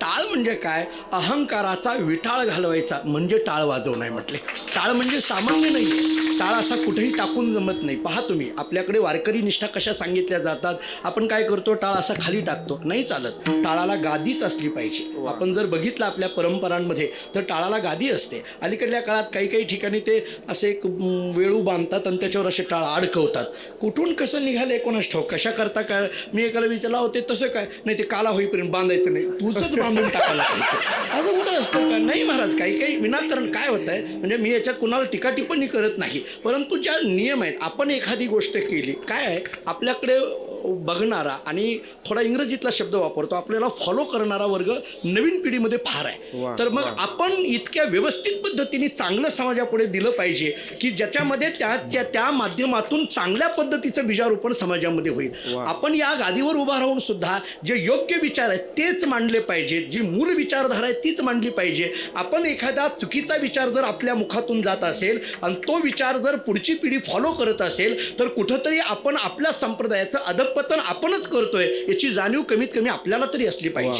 टाळ म्हणजे काय? अहंकाराचा विटाळ घालवायचा. म्हणजे टाळ वाजवणं आहे म्हटले. टाळ म्हणजे सामान्य नाही. टाळ असा कुठेही टाकून जमत नाही. पहा तुम्ही आपल्याकडे वारकरी निष्ठा कशा सांगितल्या जातात? आपण काय करतो? टाळ असा खाली टाकतो. नाही चालत. टाळाला गादीच असली पाहिजे. आपण जर बघितलं आपल्या परंपरांमध्ये तर टाळाला गादी असते. अलीकडल्या काळात काही काही ठिकाणी ते असे एक वेळू बांधतात आणि त्याच्यावर असे टाळ अडकवतात. कुठून कसं निघाले कोणास ठाऊक? कशा करता काय? मी एकाला विचारला होते तसं काय? नाही ते काला होईपर्यंत बांधायचं नाही. तुझंच बांधून टाकायला पाहिजे असं कुठं असतं का? नाही महाराज काही काही विनाकारण काय होत आहे म्हणजे मी याच्यात कुणाला टीका टिप्पणी करत नाही. परंतु ज्या नियम आहेत आपण एखादी गोष्ट केली काय आहे? आपल्याकडे बघणारा आणि थोडा इंग्रजीतला शब्द वापरतो आपल्याला फॉलो करणारा वर्ग नवीन पिढीमध्ये फार आहे. तर मग आपण इतक्या व्यवस्थित पद्धतीने चांगलं समाजापुढे दिलं पाहिजे की ज्याच्यामध्ये त्या त्या- त्या माध्यमातून चांगल्या पद्धतीचं बीजारोपण समाजामध्ये होईल. आपण या गादीवर उभा राहून सुद्धा जे योग्य विचार आहेत तेच मांडले पाहिजेत जी मूळ विचारधारा आहे तीच मांडली पाहिजे. आपण एखादा चुकीचा विचार जर आपल्या मुखातून जात असेल आणि तो विचार जर पुढची पिढी फॉलो करत असेल तर कुठंतरी आपण आपल्या संप्रदायाचं पतन आपणच करतोय याची जाणीव कमीत कमी आपल्याला तरी असली पाहिजे.